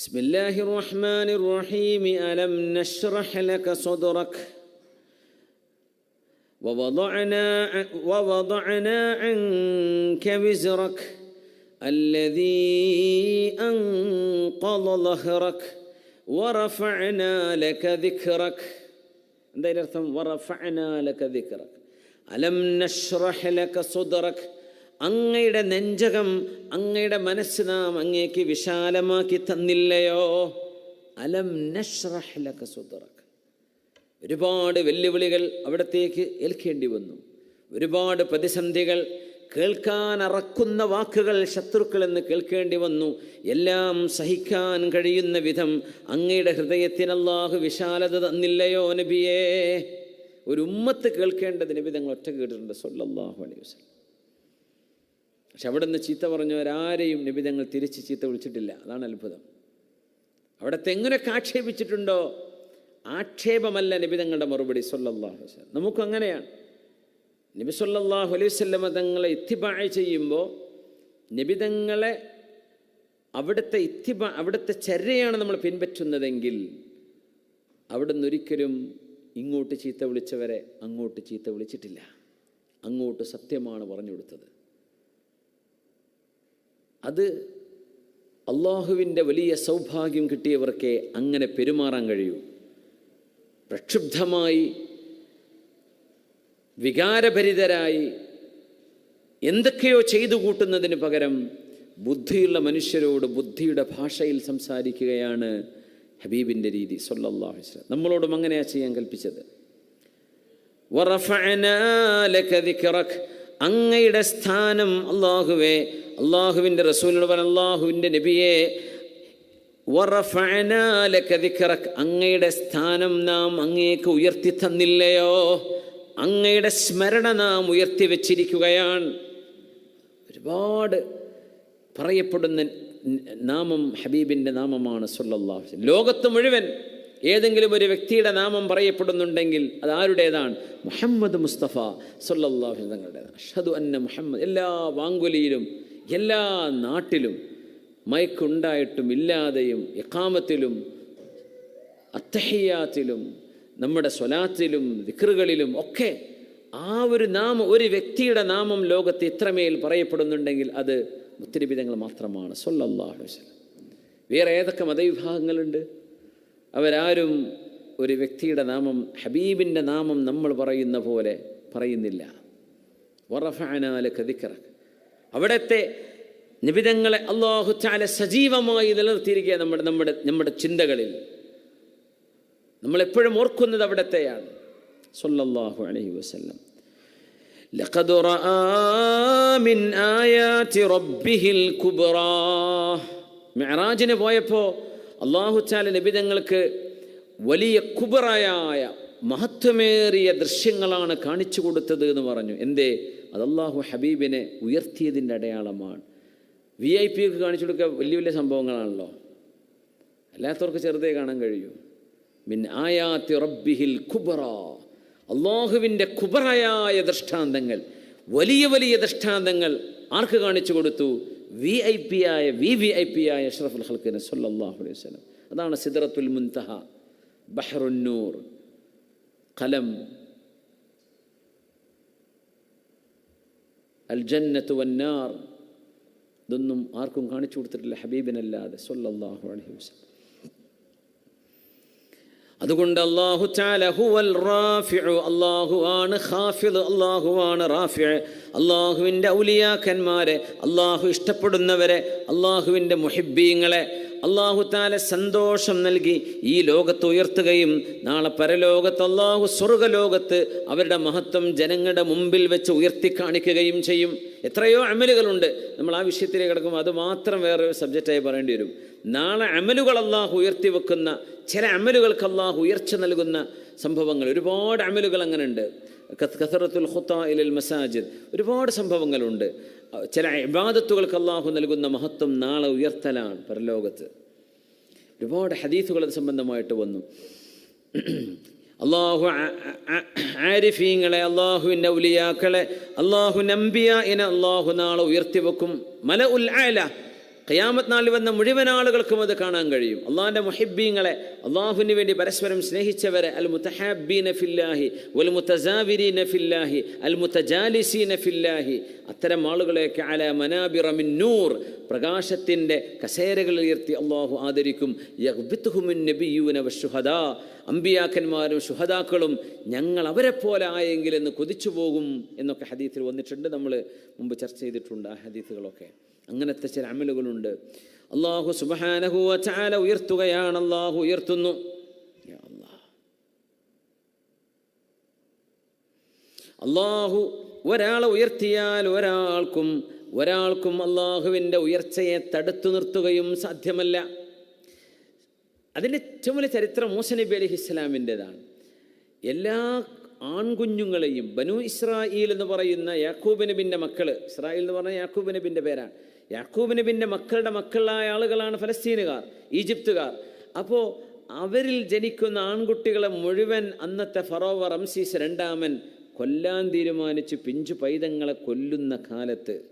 بسم الله الرحمن الرحيم. ألم نشرح لك صدرك؟ ووضعنا ووضعنا عنك وزرك الذي أنقض ظهرك ورفعنا لك ذكرك. ورفعنا لك ذكرك. ألم نشرح لك صدرك؟ അങ്ങയുടെ നെഞ്ചകം അങ്ങയുടെ മനസ്സ് നാം അങ്ങേക്ക് വിശാലമാക്കി തന്നില്ലയോ? അലം ഒരുപാട് വെല്ലുവിളികൾ അവിടത്തേക്ക് ഏൽക്കേണ്ടി വന്നു. ഒരുപാട് പ്രതിസന്ധികൾ കേൾക്കാൻ അറക്കുന്ന വാക്കുകൾ ശത്രുക്കൾ എന്ന് കേൾക്കേണ്ടി വന്നു. എല്ലാം സഹിക്കാൻ കഴിയുന്ന വിധം അങ്ങയുടെ ഹൃദയത്തിന് വിശാലത തന്നില്ലയോ നബിയേ? ഒരു ഉമ്മത്ത് കേൾക്കേണ്ടത് നബി തങ്ങൾ ഒറ്റ കേട്ടിട്ടുണ്ട്. സൊല്ലാഹു അലൈഹി വസല്ലം. പക്ഷെ അവിടെ നിന്ന് ചീത്ത പറഞ്ഞവരാരെയും നിബിതങ്ങൾ തിരിച്ച് ചീത്ത വിളിച്ചിട്ടില്ല. അതാണ് അത്ഭുതം. അവിടെ തെങ്ങനൊക്കെ ആക്ഷേപിച്ചിട്ടുണ്ടോ? ആക്ഷേപമല്ല നിബിതങ്ങളുടെ മറുപടി സൊല്ലാഹു വസല്ലം. നമുക്കും അങ്ങനെയാണ്. നബി സൊല്ലാഹു അലൈഹി വസല്ലമ തങ്ങളെ ഇത്തിബായ ചെയ്യുമ്പോൾ നിബിതങ്ങളെ അവിടുത്തെ ഇത്തിബ അവിടുത്തെ ചര്യയാണ് നമ്മൾ പിൻപറ്റുന്നതെങ്കിൽ അവിടെ നിന്നൊരിക്കലും ഇങ്ങോട്ട് ചീത്ത വിളിച്ചവരെ അങ്ങോട്ട് ചീത്ത വിളിച്ചിട്ടില്ല. അങ്ങോട്ട് സത്യമാണ് പറഞ്ഞു കൊടുത്തത്. അത് അള്ളാഹുവിന്റെ വലിയ സൗഭാഗ്യം കിട്ടിയവർക്കേ അങ്ങനെ പെരുമാറാൻ കഴിയൂ. പ്രക്ഷുബ്ധമായി വികാരഭരിതരായി എന്തൊക്കെയോ ചെയ്തു കൂട്ടുന്നതിന് പകരം ബുദ്ധിയുള്ള മനുഷ്യരോട് ബുദ്ധിയുടെ ഭാഷയിൽ സംസാരിക്കുകയാണ് ഹബീബിന്റെ രീതി സൊല്ലാഹു നമ്മളോടും അങ്ങനെയാ ചെയ്യാൻ കൽപ്പിച്ചത്. അങ്ങയുടെ സ്ഥാനം അള്ളാഹുവേ അള്ളാഹുവിന്റെ റസൂലിനോട് പറഞ്ഞ അള്ളാഹുവിന്റെ നബിയെ അങ്ങയുടെ സ്ഥാനം നാം അങ്ങേക്ക് ഉയർത്തി തന്നില്ലയോ? അങ്ങയുടെ സ്മരണ നാം ഉയർത്തി വച്ചിരിക്കുകയാണ്. ഒരുപാട് പറയപ്പെടുന്ന നാമം ഹബീബിന്റെ നാമമാണ് അലൈഹി ലോകത്ത് മുഴുവൻ ഏതെങ്കിലും ഒരു വ്യക്തിയുടെ നാമം പറയപ്പെടുന്നുണ്ടെങ്കിൽ അത് ആരുടേതാണ്? മുഹമ്മദ് മുസ്തഫ സുല്ലാഹു തങ്ങളുടേതാണ്. അഷ്ഹദു അന്ന മുഹമ്മദ്. എല്ലാ വാങ്കുലിയിലും എല്ലാ നാട്ടിലും മയക്കുണ്ടായിട്ടും ഇല്ലാതെയും ഇഖാമത്തിലും അത്തഹിയാത്തിലും നമ്മുടെ സ്വലാത്തിലും വിക്രുകളിലും ഒക്കെ ആ ഒരു നാമം ഒരു വ്യക്തിയുടെ നാമം ലോകത്ത് ഇത്രമേൽ പറയപ്പെടുന്നുണ്ടെങ്കിൽ അത് മുത്തരിബിതങ്ങൾ മാത്രമാണ്. സൊല്ലാഹു വസല്ലം. വേറെ ഏതൊക്കെ മതവിഭാഗങ്ങളുണ്ട്? അവരാരും ഒരു വ്യക്തിയുടെ നാമം ഹബീബിന്റെ നാമം നമ്മൾ പറയുന്ന പോലെ പറയുന്നില്ല. വറഫാനാല് ദിക്റക്. അവിടത്തെ നിബിതങ്ങളെ അള്ളാഹു ചാല സജീവമായി നിലനിർത്തിയിരിക്കുക നമ്മുടെ നമ്മുടെ നമ്മുടെ ചിന്തകളിൽ നമ്മളെപ്പോഴും ഓർക്കുന്നത് അവിടത്തെയാണ് സല്ലല്ലാഹു അലൈഹി വസല്ലം لقد رأى من آيات ربه الكبرى മിഅറാജിന് പോയപ്പോൾ അള്ളാഹു ചാല നബിതങ്ങൾക്ക് വലിയ കുബറായ മഹത്വമേറിയ ദൃശ്യങ്ങളാണ് കാണിച്ചു കൊടുത്തത് എന്ന് പറഞ്ഞു എന്തേ അത് അള്ളാഹു ഹബീബിനെ ഉയർത്തിയതിന്റെ അടയാളമാണ്. വി ഐ പി ഒക്കെ കാണിച്ചു കൊടുക്കുക വലിയ വലിയ സംഭവങ്ങളാണല്ലോ. അല്ലാത്തവർക്ക് ചെറുതേ കാണാൻ കഴിയൂ. മിൻ ആയാത്തി റബ്ബിഹിൽ ഖുബറ. അള്ളാഹുവിന്റെ ഖുബറയായ ദൃഷ്ടാന്തങ്ങൾ വലിയ വലിയ ദൃഷ്ടാന്തങ്ങൾ ആർക്ക് കാണിച്ചു കൊടുത്തു? വി ഐ പി ആയ വി വി ഐ പി ആയ അഷ്റഫുൽ ഹൽക്കിന് സല്ലാഹു അലൈഹി വസല്ലം. അതാണ് സിദറത്തുൽ മുൻതഹ ബഹ്റുന്നൂർ കലം അൽ ജന്നത്ത് വന്നാർ. ഇതൊന്നും ആർക്കും കാണിച്ചു കൊടുത്തിട്ടില്ല ഹബീബിനല്ലാതെ സൊല്ലാഹു അലഹി വസ്ലം അതുകൊണ്ട് അള്ളാഹു ഹുവൽ റാഫിഉ അള്ളാഹു ആണ് ഖാഫിദ് അള്ളാഹു ആണ് അള്ളാഹുവിന്റെ ഔലിയാക്കന്മാരെ അള്ളാഹു ഇഷ്ടപ്പെടുന്നവരെ അള്ളാഹുവിന്റെ മുഹിബീങ്ങളെ അള്ളാഹു താല സന്തോഷം നൽകി ഈ ലോകത്ത് ഉയർത്തുകയും നാളെ പരലോകത്ത് അള്ളാഹു സ്വർഗലോകത്ത് അവരുടെ മഹത്വം ജനങ്ങളുടെ മുമ്പിൽ വെച്ച് ഉയർത്തി കാണിക്കുകയും ചെയ്യും. എത്രയോ അമലുകളുണ്ട്. നമ്മൾ ആ വിഷയത്തിലേക്ക് കിടക്കുമ്പോൾ അത് മാത്രം വേറെ ഒരു സബ്ജക്റ്റായി പറയേണ്ടി വരും. നാളെ അമലുകൾ അള്ളാഹു ഉയർത്തി വെക്കുന്ന ചില അമലുകൾക്ക് അള്ളാഹു ഉയർച്ച നൽകുന്ന സംഭവങ്ങൾ. ഒരുപാട് അമലുകൾ അങ്ങനെ ഉണ്ട് കസറത്തുൽ ഖുത്ത ഇലൽ മസാജിദ്. ഒരുപാട് സംഭവങ്ങളുണ്ട്. ചില ഇബാദത്തുകൾക്ക് അള്ളാഹു നൽകുന്ന മഹത്വം നാളെ ഉയർത്തലാണ് പരലോകത്ത്. ഒരുപാട് ഹദീസുകൾ സംബന്ധമായിട്ട് വന്നു. അള്ളാഹു ആരിഫീങ്ങളെ അള്ളാഹുവിന്റെ ഉലിയാക്കളെ അള്ളാഹു നമ്പിയ ഇനെ അള്ളാഹു നാളെ ഉയർത്തിവെക്കും. മല ഉൽ ഖിയാമത്ത് നാളിൽ വന്ന മുഴുവൻ ആളുകൾക്കും അത് കാണാൻ കഴിയും. അള്ളാഹിന്റെ മുഹിബീങ്ങളെ അള്ളാഹുവിന് വേണ്ടി പരസ്പരം സ്നേഹിച്ചവരെ അൽ മുത്തഹാബി നഫില്ലാഹി വൽ മുത്തസാവിരി നഫില്ലാഹി അൽ മുത്തജാലിസി നഫില്ലാഹി അത്തരം ആളുകളെയൊക്കെ അല മനാബിറ മിൻ നൂർ പ്രകാശത്തിന്റെ കസേരകൾ ഉയർത്തി അള്ളാഹു ആദരിക്കും. അമ്പിയാക്കന്മാരും ശുഹദാക്കളും ഞങ്ങൾ അവരെ പോലെ ആയെങ്കിൽ എന്ന് കൊതിച്ചു പോകും എന്നൊക്കെ ഹദീത്തിൽ വന്നിട്ടുണ്ട്. നമ്മൾ മുമ്പ് ചർച്ച ചെയ്തിട്ടുണ്ട് ആ ഹദീത്തുകളൊക്കെ അങ്ങനത്തെ ചില അമലുകളുണ്ട്. അള്ളാഹു സുബഹാനഹുവ ചാല ഉയർത്തുകയാണ്. അള്ളാഹു ഉയർത്തുന്നു. അള്ളാഹു ഒരാളെ ഉയർത്തിയാൽ ഒരാൾക്കും ഒരാൾക്കും അള്ളാഹുവിന്റെ ഉയർച്ചയെ തടുത്തു നിർത്തുകയും സാധ്യമല്ല. അതിന്റെ ഏറ്റവും വലിയ ചരിത്രം മൂസ നബി അലി ഇസ്ലാമിന്റെതാണ് എല്ലാ ആൺകുഞ്ഞുങ്ങളെയും ബനു ഇസ്രായേൽ എന്ന് പറയുന്ന യാക്കൂബ് നബിന്റെ മക്കൾ ഇസ്രായേൽ എന്ന് പറഞ്ഞാൽ യാക്കൂബ് നബിന്റെ പേരാണ്. യാക്കൂബ് നബിന്റെ മക്കളുടെ മക്കളായ ആളുകളാണ് ഫലസ്തീനുകാർ ഈജിപ്തുകാർ. അപ്പോൾ അവരിൽ ജനിക്കുന്ന ആൺകുട്ടികളെ മുഴുവൻ അന്നത്തെ ഫറോവ റംസീസ് രണ്ടാമൻ കൊല്ലാൻ തീരുമാനിച്ച് പിഞ്ചു പൈതങ്ങളെ കൊല്ലുന്ന കാലത്ത്.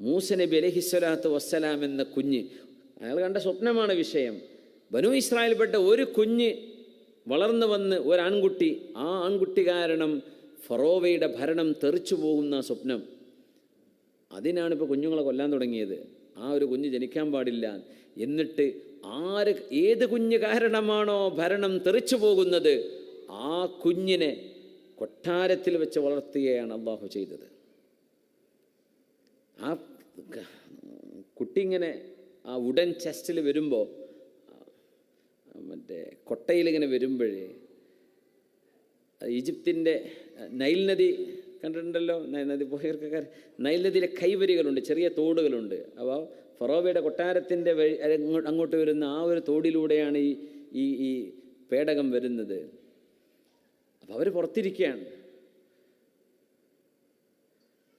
മൂസ നബി വസ്സലാം എന്ന കുഞ്ഞ് അയാൾ കണ്ട സ്വപ്നമാണ് വിഷയം. ബനു ഇസ്രായേൽപ്പെട്ട ഒരു കുഞ്ഞ് വളർന്നു വന്ന് ഒരാൺകുട്ടി ആ ആൺകുട്ടി കാരണം ഫറോവയുടെ ഭരണം തെറിച്ചു പോകുന്ന സ്വപ്നം. അതിനാണ് ഇപ്പോൾ കുഞ്ഞുങ്ങളെ കൊല്ലാൻ തുടങ്ങിയത്. ആ ഒരു കുഞ്ഞ് ജനിക്കാൻ പാടില്ല. എന്നിട്ട് ആര് ഏത് കുഞ്ഞ് കാരണമാണോ ഭരണം തെറിച്ചു പോകുന്നത്? ആ കുഞ്ഞിനെ കൊട്ടാരത്തിൽ വെച്ച് വളർത്തുകയാണ് അള്ളാഹു ചെയ്തത്. ആ കുട്ടി ഇങ്ങനെ ആ ഉടൻ ചെസ്റ്റിൽ വരുമ്പോൾ മറ്റേ കൊട്ടയിലിങ്ങനെ വരുമ്പോഴേ ഈജിപ്തിന്റെ നൈൽ നദി കണ്ടിട്ടുണ്ടല്ലോ നൈൽ നദി പോയവർക്കൊക്കെ നൈൽ നദിയിലെ കൈവരികളുണ്ട് ചെറിയ തോടുകളുണ്ട് അപ്പോൾ ഫറോവയുടെ കൊട്ടാരത്തിൻ്റെ വഴി അങ്ങോട്ട് അങ്ങോട്ട് വരുന്ന ആ ഒരു തോടിലൂടെയാണ് ഈ ഈ ഈ പേടകം വരുന്നത് അപ്പോൾ അവർ പുറത്തിരിക്കുകയാണ്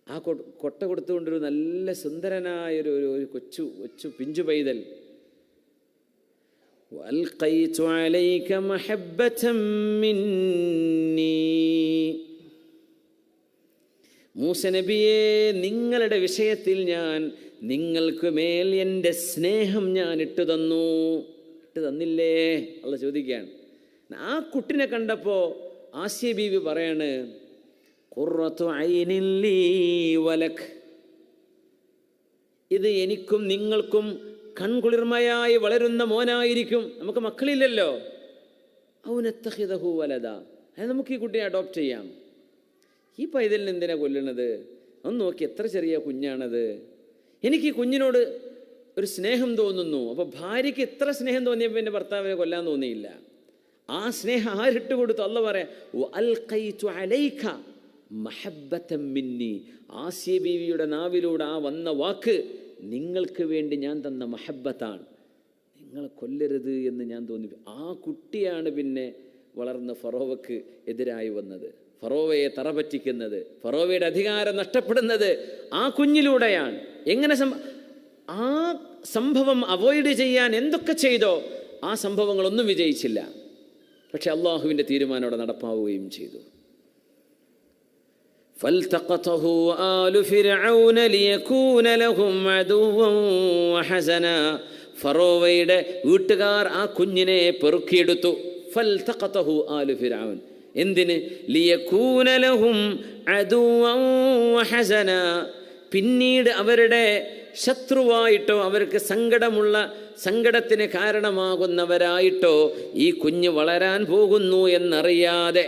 ആ കൊ കൊട്ട കൊടുത്തുകൊണ്ടൊരു നല്ല സുന്ദരനായൊരു ഒരു ഒരു കൊച്ചു കൊച്ചു പിഞ്ചു പൈതൽ وألقيت عليك محبة مني മൂസ നബിയെ നിങ്ങളുടെ വിഷയത്തിൽ ഞാൻ നിങ്ങൾക്ക് മേൽ എന്റെ സ്നേഹം ഞാൻ ഇട്ടു തന്നു. ഇട്ട് തന്നില്ലേ? അല്ല ചോദിക്കുകയാണ്. ആ കുട്ടിനെ കണ്ടപ്പോൾ ആസിയ ബീവി പറയാണ് വലക്. ഇത് എനിക്കും നിങ്ങൾക്കും കൺകുളിർമയായി വളരുന്ന മോനായിരിക്കും. നമുക്ക് മക്കളില്ലല്ലോ. ഔനത്തഹിതഹു വലത അത് നമുക്ക് ഈ കുട്ടിയെ അഡോപ്റ്റ് ചെയ്യാം. ഈ പൈതലിന് എന്തിനാ കൊല്ലണത് ഒന്ന് നോക്കി എത്ര ചെറിയ കുഞ്ഞാണത്? എനിക്ക് ഈ കുഞ്ഞിനോട് ഒരു സ്നേഹം തോന്നുന്നു. അപ്പോൾ ഭാര്യയ്ക്ക് എത്ര സ്നേഹം തോന്നിയപ്പോൾ എന്റെ ഭർത്താവിനെ കൊല്ലാൻ തോന്നിയില്ല. ആ സ്നേഹം ആരിട്ട് കൊടുത്തു? അല്ല പറയാം "വഅൽഖൈതു അലൈക മഹബ്ബത്തൻ മിന്നി. ആസിയ ബീവിയുടെ നാവിലൂടെ ആ വന്ന വാക്ക് നിങ്ങൾക്ക് വേണ്ടി ഞാൻ തന്ന മഹബത്താണ് നിങ്ങളെ കൊല്ലരുത് എന്ന് ഞാൻ തോന്നി. ആ കുട്ടിയാണ് പിന്നെ വളർന്ന ഫറോവക്ക് എതിരായി വന്നത്. ഫറോവയെ തറപറ്റിക്കുന്നത് ഫറോവയുടെ അധികാരം നഷ്ടപ്പെടുന്നത് ആ കുഞ്ഞിലൂടെയാണ് എങ്ങനെ സംഭ ആ സംഭവം അവോയ്ഡ് ചെയ്യാൻ എന്തൊക്കെ ചെയ്തോ ആ സംഭവങ്ങളൊന്നും വിജയിച്ചില്ല പക്ഷെ അള്ളാഹുവിൻ്റെ തീരുമാനം അവിടെ നടപ്പാവുകയും ചെയ്തു فالتقطه آل فرعون ليكون لهم عدوا وحزنا ഫറോവയുടെ വീട്ടുകാർ ആ കുഞ്ഞിനെ പെറുക്കിയെടുത്തു ഫൽതഖതഹു ആലു ഫിർഔൻ എന്തിന്? ലിയക്കൂനലഹും ഹസന പിന്നീട് അവരുടെ ശത്രുവായിട്ടോ അവർക്ക് സങ്കടമുള്ള സങ്കടത്തിന് കാരണമാകുന്നവരായിട്ടോ ഈ കുഞ്ഞ് വളരാൻ പോകുന്നു എന്നറിയാതെ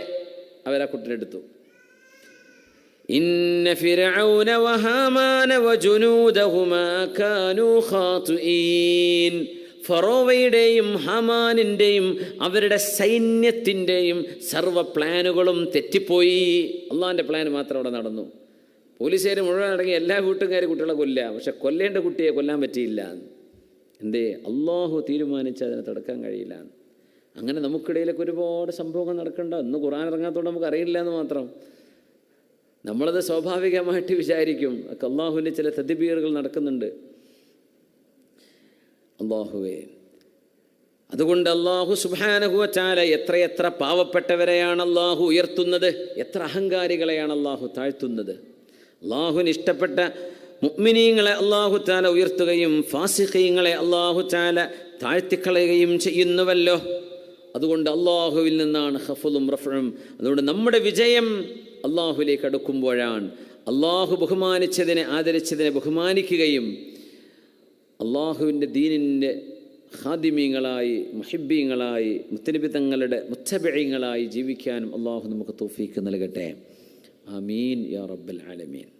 അവരെ കുട്ടിനെടുത്തു. ഇന്ന ഫിറൗന വഹാമാന ഫറോവയുടെയും ഹമാനിന്റെയും അവരുടെ സൈന്യത്തിന്റെയും സർവ പ്ലാനുകളും തെറ്റിപ്പോയി. അള്ളാഹിന്റെ പ്ലാൻ മാത്രം അവിടെ നടന്നു. പോലീസുകാർ മുഴുവൻ അടങ്ങി എല്ലാ വീട്ടുകാരും കുട്ടികളെ കൊല്ല പക്ഷെ കൊല്ലേണ്ട കുട്ടിയെ കൊല്ലാൻ പറ്റിയില്ല. എന്തേ? അള്ളാഹു തീരുമാനിച്ച് അതിനെ തടുക്കാൻ കഴിയില്ല. അങ്ങനെ നമുക്കിടയിലൊക്കെ ഒരുപാട് സംഭവങ്ങൾ നടക്കണ്ട. ഇന്ന് ഖുറാൻ ഇറങ്ങാത്തതുകൊണ്ട് നമുക്ക് അറിയില്ല എന്ന് മാത്രം. നമ്മളത് സ്വാഭാവികമായിട്ട് വിചാരിക്കും. അള്ളാഹുവിന്റെ ചില തദ്ബീറുകൾ നടക്കുന്നുണ്ട്. അള്ളാഹുവേ. അതുകൊണ്ട് അള്ളാഹു സുബാനഹുവച്ചാല എത്രയെത്ര പാവപ്പെട്ടവരെയാണ് അള്ളാഹു ഉയർത്തുന്നത് എത്ര അഹങ്കാരികളെയാണ് അള്ളാഹു താഴ്ത്തുന്നത്. അള്ളാഹുവിന് ഇഷ്ടപ്പെട്ട മുഅ്മിനീങ്ങളെ അള്ളാഹു താല ഉയർത്തുകയും ഫാസിഖീങ്ങളെ അള്ളാഹു താല താഴ്ത്തിക്കളയുകയും ചെയ്യുന്നുവല്ലോ. അതുകൊണ്ട് അള്ളാഹുവിൽ നിന്നാണ് ഹഫുലും റഫും അതുകൊണ്ട് നമ്മുടെ വിജയം അള്ളാഹുലേക്ക് അടുക്കുമ്പോഴാണ്. അള്ളാഹു ബഹുമാനിച്ചതിനെ ആദരിച്ചതിനെ ബഹുമാനിക്കുകയും അള്ളാഹുവിന്റെ ദീനിന്റെ ഹാദിമീങ്ങളായി മുഹിബീങ്ങളായി മുത്തലിബി തങ്ങളുടെ ജീവിക്കാനും അള്ളാഹു നമുക്ക് തോഫീക്ക് നൽകട്ടെ. ആമീൻ യാ റബ്ബൽ ആലമീൻ.